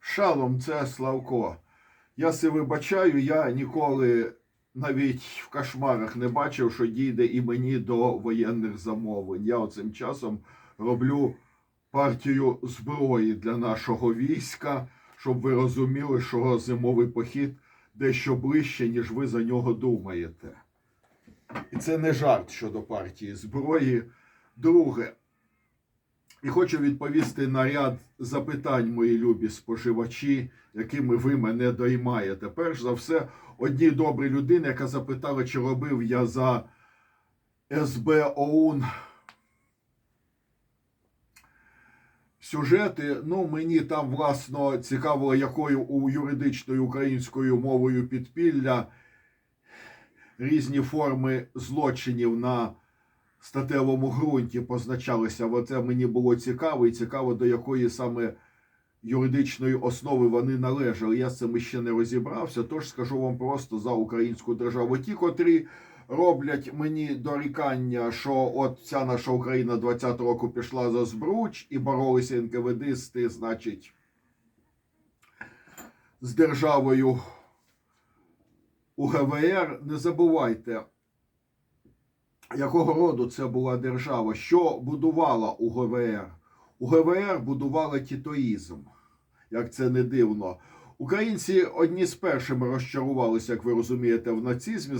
Шалом, це Славко. Я се вибачаю, я ніколи навіть в кошмарах не бачив, що дійде і мені до воєнних замовлень. Я оцим часом роблю партію зброї для нашого війська, щоб ви розуміли, що зимовий похід дещо ближче, ніж ви за нього думаєте. І це не жарт щодо партії зброї. Друге, і хочу відповісти на ряд запитань, мої любі споживачі, якими ви мене доймаєте. Перш за все, одній добрій людині, яка запитала, чи робив я за СБ ОУН сюжети. Ну, мені там, власно, цікаво, якою у юридичною українською мовою підпілля різні форми злочинів на статевому ґрунті позначалися. Оце мені було цікаво, і цікаво, до якої саме юридичної основи вони належали. Я з цим ще не розібрався. Тож скажу вам просто за українську державу. Ті, котрі роблять мені дорікання, що от ця наша Україна 20 року пішла за збруч і боролися НКВДисти, значить, з державою у ГВР. Не забувайте, якого роду це була держава, що будувала у ГВР. Будувала тітоїзм, як це не дивно. Українці одні з першими розчарувалися, як ви розумієте, в нацизмі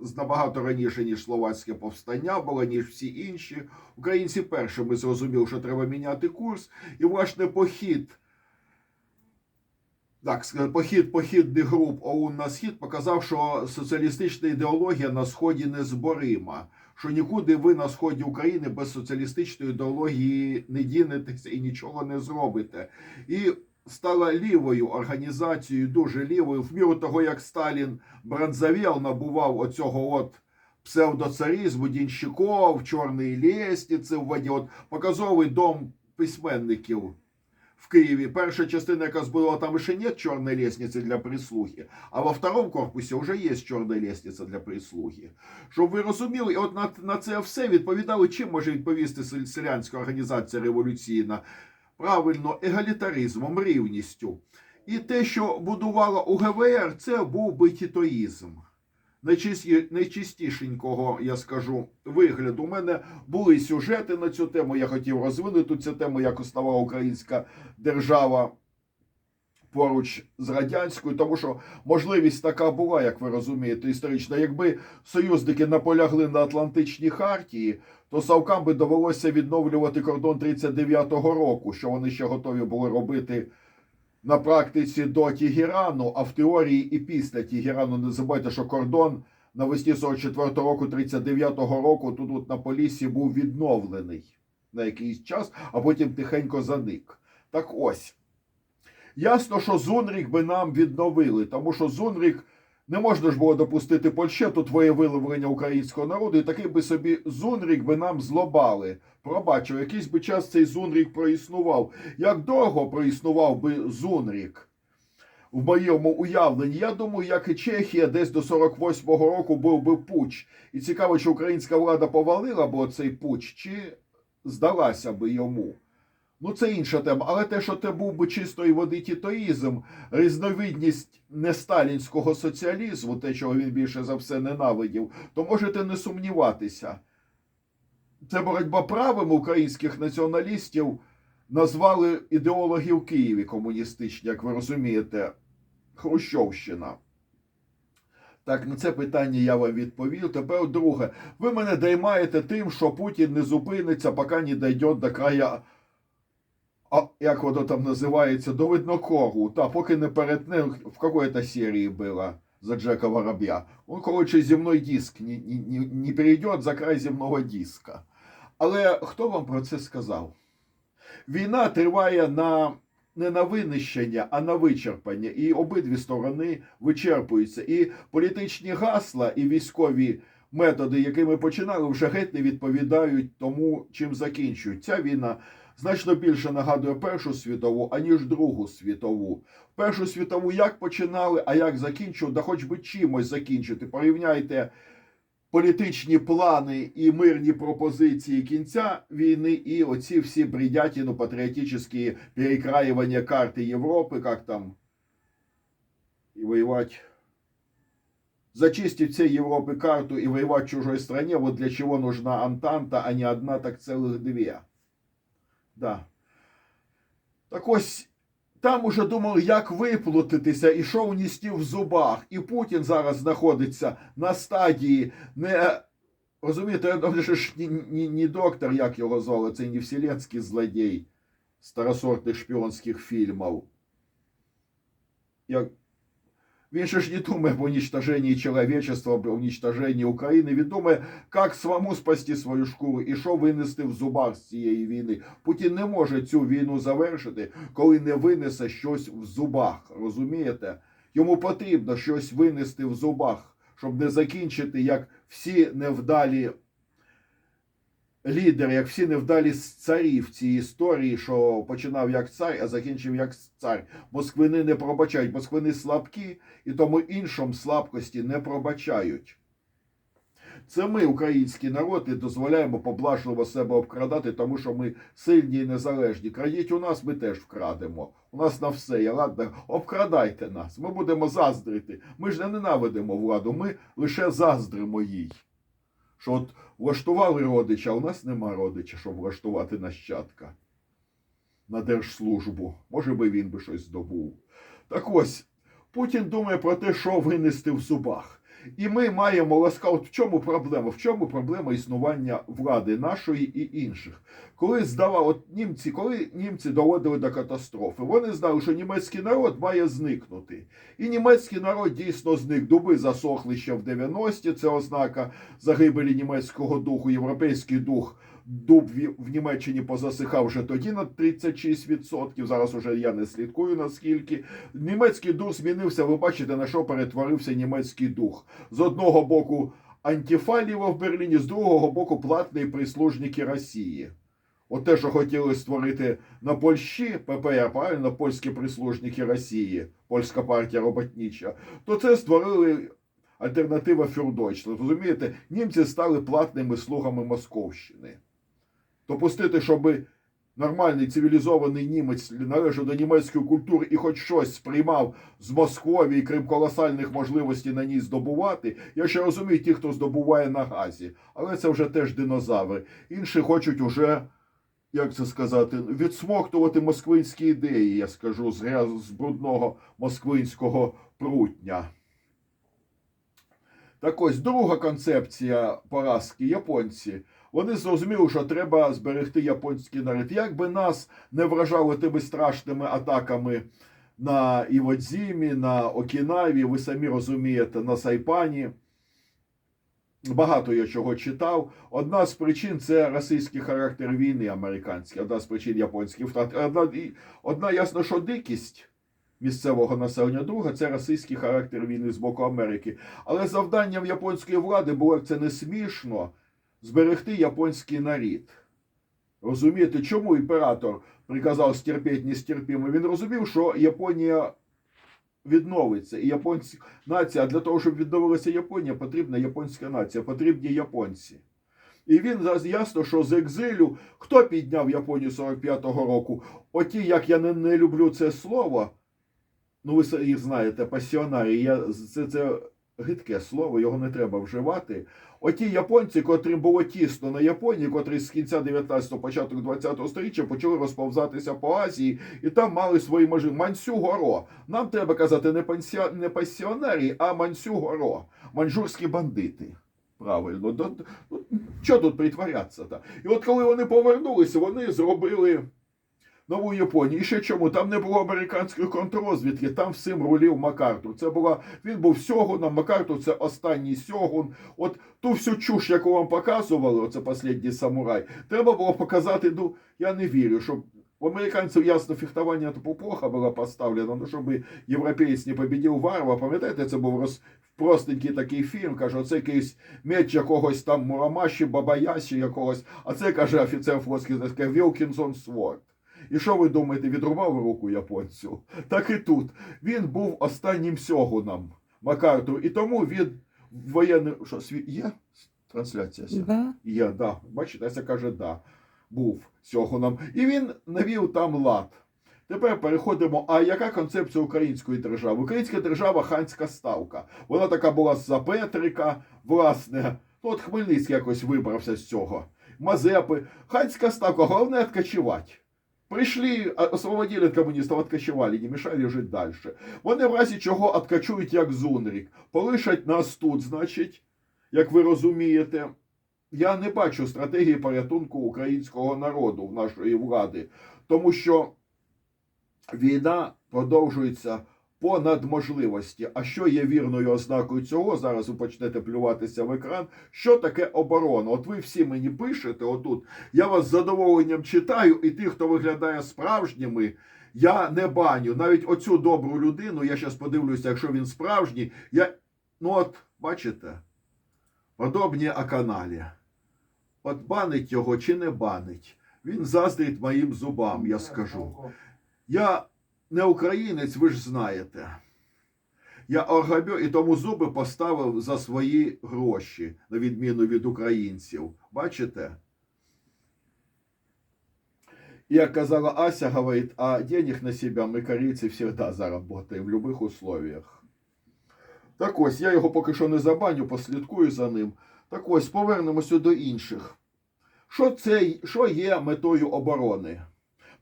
з набагато раніше, ніж словацьке повстання було, ніж всі інші. Українці першими зрозуміли, що треба міняти курс, і власне похід. Так, похід похідних груп ОУН на схід показав, що соціалістична ідеологія на сході незборима. Що нікуди ви на сході України без соціалістичної ідеології не дінетеся і нічого не зробите. І стала лівою організацією, дуже лівою, в міру того, як Сталін бранзавєл набував оцього от псевдоцарізму, Дінщиков, Чорної лестниці, в от показовий дом письменників в Києві. Перша частина, яка збудувала, там ще нет чорної лестниці для прислуги, а во второму корпусі вже є чорна лестниця для прислуги. Щоб ви розуміли, і от на, на це все відповідали, чим може відповісти селянська організація революційна? Правильно, егалітаризмом, рівністю. І те, що будувала УГВР, це був би тітоїзм. Найчисті- Найчистішенького, я скажу, вигляду. У мене були сюжети на цю тему. Я хотів розвинути цю тему, як основала українська держава поруч з радянською, тому що можливість така була, як ви розумієте, історична. Якби союзники наполягли на Атлантичній хартії, то Савкам би довелося відновлювати кордон 39-го року, що вони ще готові були робити на практиці до Тігерану, а в теорії і після Тігерану. Не забувайте, що кордон навесні 44-го року, 39-го року тут от на Поліссі був відновлений на якийсь час, а потім тихенько заник. Так ось. Ясно, що Зунрік би нам відновили, тому що Зунрік не можна ж було допустити Польщету твоє виявлення українського народу, і такий би собі Зунрік би нам злобали. Пробачив, якийсь би час цей Зунрік проіснував. Як довго проіснував би Зунрік? В моєму уявленні, я думаю, як і Чехія, десь до 48-го року був би пуч. І цікаво, чи українська влада повалила б цей пуч, чи здалася би йому. Ну, це інша тема. Але те, що це був би чистої води тітоїзм, різновидність несталінського соціалізму, те, чого він більше за все ненавидів, то можете не сумніватися. Це боротьба правим українських націоналістів назвали ідеологи в Києві комуністичні, як ви розумієте, Хрущовщина. Так, на це питання я вам відповів. Тепер друге. Ви мене даймаєте тим, що Путін не зупиниться, поки не дійде до края а як воно там називається, до виднокору, та поки не перетне, в какой-то серії було за Джека Вороб'я. Он, коротше, земной диск не, не, не перейде за край земного диска. Але хто вам про це сказав? Війна триває на не на винищення, а на вичерпання. І обидві сторони вичерпуються. І політичні гасла, і військові методи, якими починали, вже геть не відповідають тому, чим закінчують. Ця війна значно більше нагадує Першу світову, аніж Другу світову. Першу світову як починали, а як закінчили, да хоч би чимось закінчити. Порівняйте політичні плани і мирні пропозиції кінця війни, і оці всі бредятину патриотические перекраивания карты Европы, как там и воевать зачистить всей Европы карту и воевать в чужой стране, вот для чего нужна Антанта, а не одна, так целых две. Да. Так ось там уже думали, як виплутатися і що унести в зубах. І Путін зараз знаходиться на стадії не. Розумієте, він же ж не доктор, як його звали, це не вселенський злодій старосортних шпіонських фільмів. Як... Він же ж не думає об уничтожении человечества, об уничтожении України. Він думає, як самому спасти свою шкуру і що винести в зубах з цієї війни. Путін не може цю війну завершити, коли не винесе щось в зубах. Розумієте? Йому потрібно щось винести в зубах, щоб не закінчити, як всі невдалі лідери, як всі невдалі царі в цій історії, що починав як цар, а закінчив як цар. Москвини не пробачають, москвини слабкі, і тому іншим слабкості не пробачають. Це ми, український народ, і дозволяємо поблажливо себе обкрадати, тому що ми сильні і незалежні. Крадіть у нас, ми теж вкрадемо. У нас на все є ладно. Обкрадайте нас. Ми будемо заздрити. Ми ж не ненавидимо владу, ми лише заздримо їй. Що от влаштували родича, а у нас нема родича, щоб влаштувати нащадка на держслужбу. Може би він би щось здобув. Так ось, Путін думає про те, що винести в зубах. І ми маємо ласка. От в чому проблема? В чому проблема існування влади нашої і інших? Коли здавали от німці, коли німці доводили до катастрофи, вони знали, що німецький народ має зникнути. І німецький народ дійсно зник. Дуби засохли ще в 90-ті. Це ознака загибелі німецького духу, європейський дух. Дуб в- Німеччині позасихав вже тоді на 36%. Зараз уже я не слідкую наскільки. Німецький дух змінився. Ви бачите, на що перетворився німецький дух. З одного боку антифаліво в Берліні, з другого боку платні прислужники Росії. От те, що хотіли створити на Польщі, ППР, правильно, польські прислужники Росії, польська партія роботніча, то це створили альтернатива Фюрдойчланд. Розумієте, німці стали платними слугами Московщини. Допустити, щоб нормальний цивілізований німець належав до німецької культури і хоч щось сприймав з Московії, крім колосальних можливостей на ній здобувати. Я ще розумію ті, хто здобуває на газі, але це вже теж динозаври. Інші хочуть уже, як це сказати, відсмоктувати москвинські ідеї, я скажу, з, з брудного москвинського прутня. Так ось друга концепція поразки японці. Вони зрозуміли, що треба зберегти японський народ. Як би нас не вражали тими страшними атаками на Іводзімі, на Окінаві, ви самі розумієте, на Сайпані. Багато я чого читав. Одна з причин це російський характер війни американський, одна з причин японських втрат. Одна, одна ясно, що дикість місцевого населення, друга це російський характер війни з боку Америки. Але завданням японської влади було, як це не смішно, зберегти японський нарід. Розумієте, чому імператор приказав стерпіть нестерпімо? Він розумів, що Японія відновиться. І японська нація, для того, щоб відновилася Японія, потрібна японська нація, потрібні японці. І він ясно, що з екзилю хто підняв Японію 45-го року? Оті, як я не, не люблю це слово, ну ви їх знаєте, пасіонарі, я, це, це гидке слово, його не треба вживати. Оті японці, котрим було тісно на Японії, котрі з кінця 19-го, початок 20-го століття почали розповзатися по Азії, і там мали свої межі. Мансю горо. Нам треба казати не, пансіо... не пасіонарі, а мансю горо. Маньчжурські бандити. Правильно, до, ну, що тут притворятися? Та? І от коли вони повернулися, вони зробили нову Японію. І ще чому? Там не було американської контррозвідки, там всім рулів Макартур. Це була, він був сьогуном, Макартур це останній сьогун. От ту всю чуш, яку вам показували, оце «Последній самурай, треба було показати, ну, я не вірю, щоб у американців ясно фехтування то плохо було поставлено, ну щоб європейець не побідів варва. Пам'ятаєте, це був роз... простенький такий фільм, каже, оце якийсь меч якогось там Мурамаші, Бабаяші якогось, а це каже офіцер флотський, таке Вілкінсон Сворд. І що ви думаєте, відрубав руку японцю? Так і тут. Він був останнім сьогуном Макарту, і тому він воєнний. Що, сві... є трансляція? Да. Є, да. Бачите, Ася каже, да. Був Сьохоном. І він навів там лад. Тепер переходимо. А яка концепція української держави? Українська держава ханська ставка. Вона така була за Петрика, власне. Ну, от Хмельницький якось вибрався з цього. Мазепи. Ханська ставка, головне откочевати. Прийшли, освободили від комуністів, откочевали, не мішали жити далі. Вони в разі чого откачують як зунрік. Полишать нас тут, значить, як ви розумієте. Я не бачу стратегії порятунку українського народу в нашої влади, тому що війна продовжується понад можливості. А що є вірною ознакою цього? Зараз ви почнете плюватися в екран. Що таке оборона? От ви всі мені пишете отут. Я вас з задоволенням читаю, і тих, хто виглядає справжніми, я не баню. Навіть оцю добру людину, я зараз подивлюся, якщо він справжній, я. Ну от, бачите, подобні о каналі. От банить його чи не банить. Він заздрить моїм зубам, я скажу. Я не українець, ви ж знаєте. Я оргабьо і тому зуби поставив за свої гроші, на відміну від українців. Бачите? Як казала Ася, говорить, а денег на себя ми корейці завжди заработаємо в будь-яких условиях. Так ось, я його поки що не забаню, послідкую за ним. Так ось, повернемося до інших. Що, це, що є метою оборони?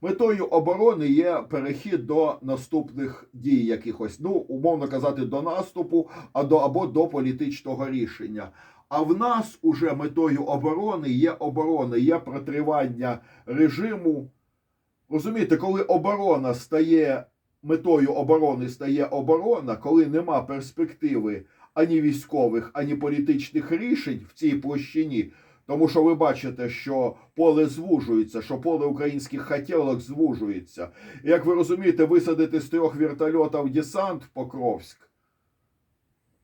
Метою оборони є перехід до наступних дій якихось, ну, умовно казати, до наступу або до політичного рішення. А в нас уже метою оборони є оборона, є протривання режиму. Розумієте, коли оборона стає метою оборони стає оборона, коли нема перспективи ані військових, ані політичних рішень в цій площині, тому що ви бачите, що поле звужується, що поле українських хотілок звужується. І, як ви розумієте, висадити з трьох вертольотів десант в Покровськ.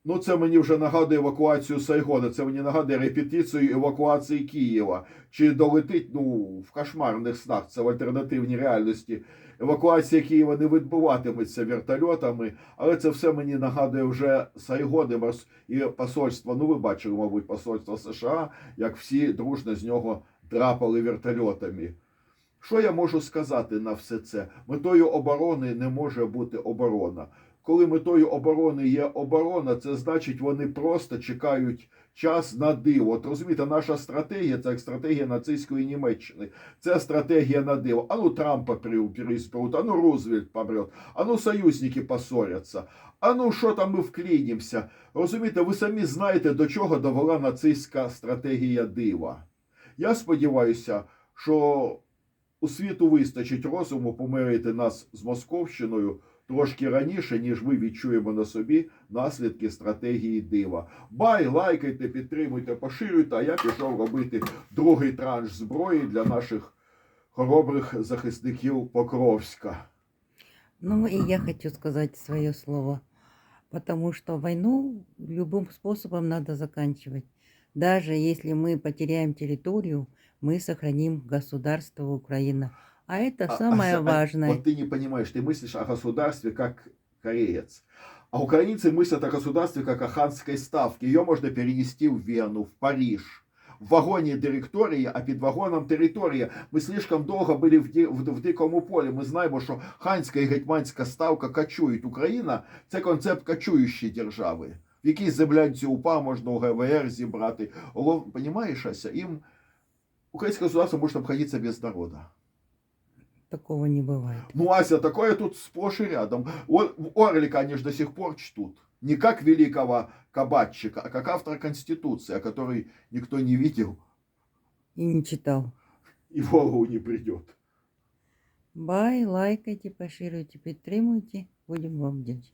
Ну, це мені вже нагадує евакуацію Сайгона, це мені нагадує репетицію евакуації Києва. Чи долетить, ну, в кошмарних снах, це в альтернативній реальності. Евакуація Києва не відбуватиметься вертольотами, але це все мені нагадує вже Сайгони і посольство. Ну, ви бачили, мабуть, посольство США, як всі дружно з нього драпали вертольотами. Що я можу сказати на все це? Метою оборони не може бути оборона. Коли метою оборони є оборона, це значить вони просто чекають час на диво. От розумієте, наша стратегія це як стратегія нацистської Німеччини. Це стратегія на диво. А ну Трампа приспрут, а ну Рузвельт помрет, а ну союзники поссоряться, а ну що там ми вклінімося. Розумієте, ви самі знаєте, до чого довела нацистська стратегія дива. Я сподіваюся, що у світу вистачить розуму помирити нас з Московщиною трошки раніше, ніж ми відчуємо на собі наслідки стратегії дива. Бай, лайкайте, підтримуйте, поширюйте, а я пішов робити другий транш зброї для наших хоробрих захисників Покровська. Ну и я хочу сказать свое слово, потому что войну любым способом надо заканчивать. Даже если мы потеряем территорию, мы сохраним государство Украина. А это А- самое а- а- важное. Вот ты не понимаешь, ты мыслишь о государстве как кореец. А украинцы мыслят о государстве как о ханской ставке. Ее можно перенести в Вену, в Париж. В вагоні директорії, а під вагоном територія. Ми слишком довго були в, ді- в, в дикому полі. Ми знаємо, що ханська і гетьманська ставка качують. Україна це концепт качуючої держави. В якійсь землянці УПА можна у ГВР зібрати. Олов, Понимаєш, Ася, їм українське государство може обходитися без народу. Такого не бывает. Ну, Ася, такое тут сплошь и рядом. Орлика они же до сих пор чтут. Не как великого кабатчика, а как автора Конституции, о которой никто не видел И не читал. и в голову не придет. Бай, лайкайте, поширюйте, підтримуйте. Будем вам вдячні.